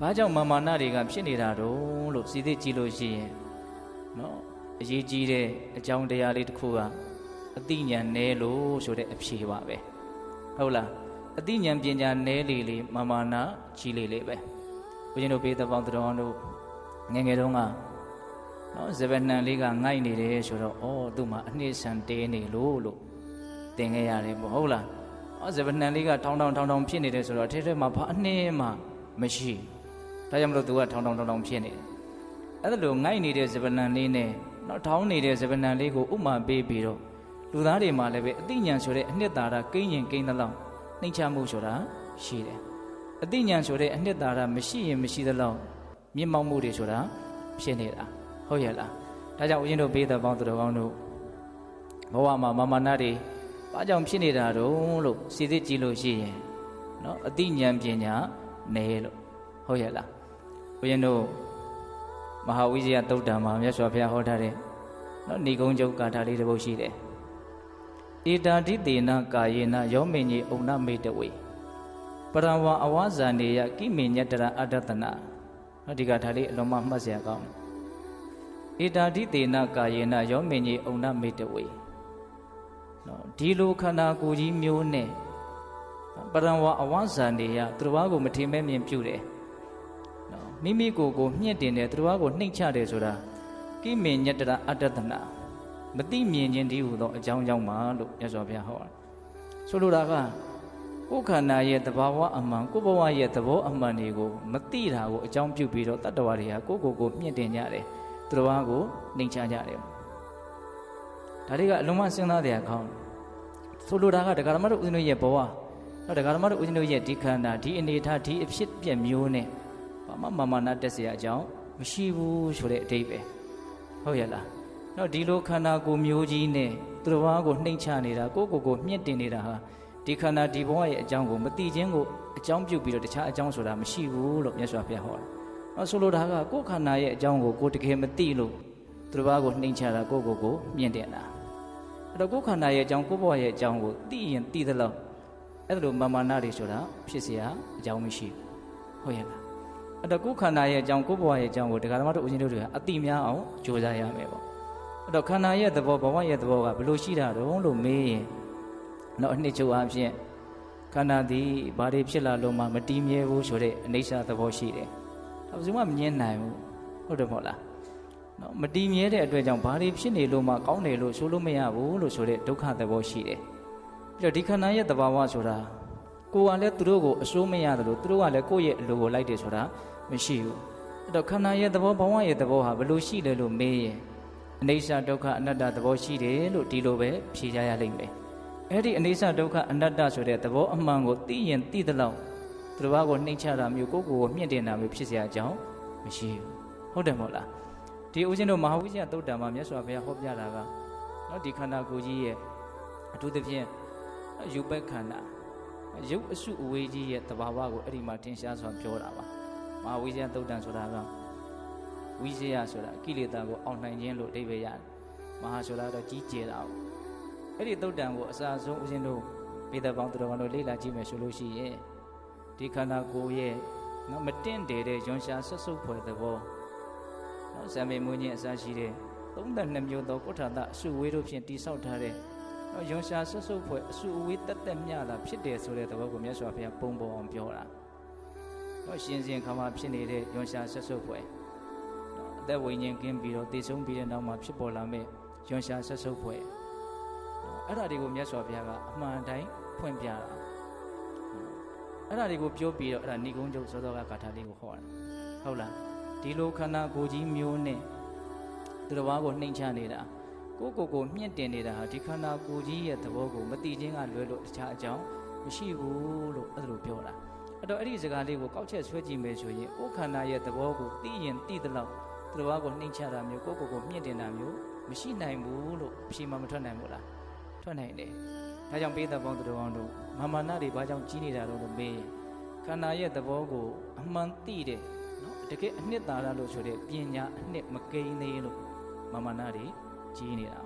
ဘာကြောင့်မာမာနတွေကဖြစ်နေတာတော့လို့စီသိကြည့်လို့ရှိရင်နော်အရေးကြီးတဲ့အကြောင်းတရားလေးတစ်ခုကအတိညာဏ်နဲလို့ဆိုတဲ့အဖြေပါပဲဟုတ်လားအတိညာဏ်ပညာနဲလေလေမာမာနကြီးလေလေပဲဘုရင်တို့ဘေးသပေါင်းတော်တို့ငယ်ငယ်တုန်းကနော်ဇဗနန်လေးကငိုက်နေတယ်ဆိုတော့ဩသူ့မှာအနှိမ့်ဆန်တဲနေလို့လို့သင်ခဲ့ရတယ်ပေါ့ဟုတ်လားဩဇဗနန်လေးကထောင်းထောင်းထောင်းထောင်းဖြစ်နေတယ်ဆိုတော့ထဲထဲမှာဘာအနှင်းမှမရှိဘူး ဒါကြောင့်မလို့သူကထောင်းထောင်းထောင်းထောင်းဖြစ်နေတယ်အဲ့ဒါလိုငိုက်နေတဲ့ဇဗနန်လေးနဲ့နော်ထောင်းနေတဲ့ဇဗနန်လေးကိုဥမာပေးပြီးတော့လူသားတွေမှာလည်းပဲအတိညာဏ်ဆိုတဲ့အနှစ်သာရကိန်းရင်ကိန်းသလောက်နှိမ့်ချမှုဆိုတာရှိတယ်အတိညာဏ်ဆိုတဲ့အနှစ်သာရမရှိရင်မရှိသလောက်မြင့်မောက်မှုတွေဆိုတာဖြစ်နေတာဟုတ်ရဲ့လားဒါကြောင့်ဦးဇင်းတို့ဘေးသက်ပေါင်းသူတော်ကောင်းတို့ဘဝမှာမာမနာတွေဘာကြောင့်ဖြစ်နေတာတုံးလို့စီစစ်ကြည့်လို့ရှိရင်နော်အတိညာဏ်ပညာနဲလို့ဟုတ်ရဲ့လား ဦးဇင်းတို့မဟာဝိဇ္ဇယသုတ်တံမှာမြတ်စွာဘုရားဟောထားတဲ့နော်ဏီကုံးကျုပ်ကာထာလေးတစ်ပုဒ်ရှိတယ်ဧတာတိတေနကာယေနယောမေညေဩနမေတဝေပရဝအဝဇာနေယကိမေညတရအတ္တတနာနော်ဒီကထာလေးအလုံးမမှတ်စရာကောင်းတယ်ဧတာတိတေနကာယေနယောမေညေဩနမေတဝေနော်ဒီလိုခန္ဓာကိုယ်ကြီးမျိုးနဲ့ပရဝအဝဇာနေယသူတော်ဘာကိုမထင်မဲ့မြင်ပြုတယ်နော် မိမိကိုယ်ကိုမြင့်တင်တယ်သူတော်ဘာကိုနှိမ့်ချတယ်ဆိုတာကိမေညတရအတ္တတနာမတိမြင်ခြင်းတည်းဟူသောအကြောင်းကြောင့်ပါလို့မြတ်စွာဘုရားဟောတာဆိုလိုတာကကိုယ်ခန္ဓာရဲ့သဘာဝအမှန်ကိုယ်ဘဝရဲ့သဘောအမှန်တွေကိုမတိတာကိုအကြောင်းပြုပြီးတော့တတ္တဝါတွေကကိုယ့်ကိုယ်ကိုမြင့်တင်ကြတယ်သူတော်ဘာကိုနှိမ့်ချကြတယ်ဒါတွေကအလုံးမစဉ်းစားတဲ့အကောင်းဆိုလိုတာကဒကာရမတို့ဦးဇင်းတို့ရဲ့ဘဝတော့ဒကာရမတို့ဦးဇင်းတို့ရဲ့ဒီခန္ဓာဒီအနေထားဒီအဖြစ်ပြက်မျိုးနဲ့ ဘာမှမာမနာတက်เสียအကြောင်းမရှိဘူးဆိုတဲ့အတိတ်ပဲဟုတ်ရဲ့လားတော့ဒီလိုခန္ဓာကိုယ်မျိုးကြီးနဲ့သူတော်ဘာကိုနှိမ့်ချနေတာကိုယ့်ကိုယ်ကိုမြင့်တင်နေတာဟာဒီခန္ဓာဒီဘဝရဲ့အကြောင်းကိုမတိခြင်းကိုအကြောင်းပြုပြီးတော့တခြားအကြောင်းဆိုတာမရှိဘူးလို့မြတ်စွာဘုရားဟောတယ်။အဲဆိုလိုတာကကိုယ်ခန္ဓာရဲ့အကြောင်းကိုကိုယ်တကယ်မသိလို့သူတော်ဘာကိုနှိမ့်ချတာကိုယ့်ကိုယ်ကိုမြင့်တင်တာ။အဲ့တော့ကိုယ်ခန္ဓာရဲ့အကြောင်းကိုယ့်ဘဝရဲ့အကြောင်းကိုသိရင်သိသလောက်အဲ့လိုမာမာနတွေဆိုတာဖြစ်เสียအကြောင်းမရှိဘူး။ဟုတ်ရဲ့လား။ အဲ့တော့ကိုယ်ခန္ဓာရဲ့အကြောင်းကိုယ့်ဘဝရဲ့အကြောင်းကိုတရားဓမ္မတို့ဦးဇင်းတို့တွေကအတိများအောင်ကြိုးစားရမယ်ပေါ့။အဲ့တော့ခန္ဓာရဲ့သဘောဘဝရဲ့သဘောကဘယ်လိုရှိတာတုံးလို့မေးရင်တော့အနှစ်ချုပ်အားဖြင့်ခန္ဓာသည်ဘာတွေဖြစ်လာလို့မှမတည်မြဲဘူးဆိုတဲ့အိဋ္ဌာသဘောရှိတယ်။ဒါဘယ်သူမှမငြင်းနိုင်ဘူး။ဟုတ်တယ်မဟုတ်လား။နော်မတည်မြဲတဲ့အတွက်ကြောင့်ဘာတွေဖြစ်နေလို့မှကောင်းတယ်လို့ဆိုလို့မရဘူးလို့ဆိုတဲ့ဒုက္ခသဘောရှိတယ်။ပြီးတော့ဒီခန္ဓာရဲ့သဘာဝဆိုတာကိုယ်ကလည်းသူတို့ကိုအစိုးမရတယ်လို့သူတို့ကလည်းကိုယ့်ရဲ့အလိုကိုလိုက်တယ်ဆိုတာ မရှိဘူး။အဲ့တော့ခန္ဓာရဲ့သဘောဘဝရဲ့သဘောဟာဘယ်လိုရှိလဲလို့မေးရင်အနိစ္စဒုက္ခအနတ္တသဘောရှိတယ်လို့ဒီလိုပဲဖြေကြရလိမ့်မယ်။အဲ့ဒီအနိစ္စဒုက္ခအနတ္တဆိုတဲ့သဘောအမှန်ကိုသိရင်သိသလောက်သူတစ်ပါးကိုနှိမ့်ချတာမျိုးကိုယ့်ကိုယ်ကိုမြင့်တင်တာမျိုးဖြစ်เสียအကြောင်းမရှိဘူး။ဟုတ်တယ်မဟုတ်လား။ဒီဦးဇင်းတို့မဟာဝိဇ္ဇသုတ်တံမှာမြတ်စွာဘုရားဟောပြတာကနော်ဒီခန္ဓာကိုယ်ကြီးရဲ့အထူးသဖြင့်ယူပက်ခန္ဓာရုပ်အစုအဝေးကြီးရဲ့တဘာဝကိုအဲ့ဒီမှာတင်ရှားစွာပြောတာပါ။ မဟာဝိဇ္ဇသုတ်တံဆိုတာကဝိဇ္ဇယဆိုတာကိလေသာကိုအောင်နိုင်ခြင်းလို့အဓိပ္ပာယ်ရတယ်။မဟာဆိုတာတော့ကြီးကျယ်တာပေါ့။အဲ့ဒီသုတ်တံကိုအစာဆုံးဦးဇင်းတို့ပေသက်ပေါင်းသူတော်ကောင်းတို့လေ့လာကြည့်မယ်ဆိုလို့ရှိရင်ဒီခန္ဓာကိုယ်ရဲ့နော်မတင့်တယ်တဲ့ယွန်ရှာဆွတ်ဆုပ်ဖွယ်သဘောနော်ဇံမေမွေးခြင်းအစရှိတဲ့32မျိုးသောကုဋ္ဌာတအစုဝေးတို့ဖြင့်တိဆောက်ထားတဲ့နော်ယွန်ရှာဆွတ်ဆုပ်ဖွယ်အစုအဝေးတက်တက်မြတာဖြစ်တယ်ဆိုတဲ့သဘောကိုမြတ်စွာဘုရားပုံပေါ်အောင်ပြောတာ နော်ရှင်စဉ်ခါမှာဖြစ်နေတဲ့ယွန်ရှာဆွတ်ဆုပ်ဖွယ်နော်အသက်ဝိညာဉ်ကင်းပြီးတော့တည်ဆုံးပြီးတဲ့နောက်မှာဖြစ်ပေါ်လာမဲ့ယွန်ရှာဆွတ်ဆုပ်ဖွယ်အဲ့ဒါတွေကိုမြတ်စွာဘုရားကအမှန်တိုင်းဖွင့်ပြတာအဲ့ဒါတွေကိုပြောပြီးတော့အဲ့ဒါဏိကုံးကျုပ်စောစောကဂါထာလေးကိုဟောတာဟုတ်လားဒီလိုခန္ဓာကိုယ်ကြီးမျိုးနဲ့သူတော်ဘာကိုနှိမ့်ချနေတာကိုယ့်ကိုယ်ကိုမြင့်တင်နေတာဟာဒီခန္ဓာကိုယ်ကြီးရဲ့သဘောကိုမတိချင်းကလွဲလို့တခြားအကြောင်းမရှိဘူးလို့အဲ့လိုပြောတာ အဲ့တော့အဲ့ဒီစကားလေးကိုကောက်ချက်ဆွဲကြည့်မယ်ဆိုရင်ကိုယ်ခန္ဓာရဲ့သဘောကိုသိရင်သိသလောက်သူတော်ဘာကိုနှိမ့်ချတာမျိုးကိုယ့်ကိုယ်ကိုမြင့်တင်တာမျိုးမရှိနိုင်ဘူးလို့အဖြေမှမထွက်နိုင်ဘူးလားထွက်နိုင်တယ်ဒါကြောင့်ပေးသက်ပေါင်းသူတော်ကောင်းတို့မာမနာတွေဘာကြောင့်ကြီးနေတာတော့လို့မေးရင်ခန္ဓာရဲ့သဘောကိုအမှန်သိတဲ့နော်တကယ်အနှစ်သာရလို့ဆိုတဲ့ပညာအနှစ်မကိန်းသေးလို့မာမနာတွေကြီးနေတာ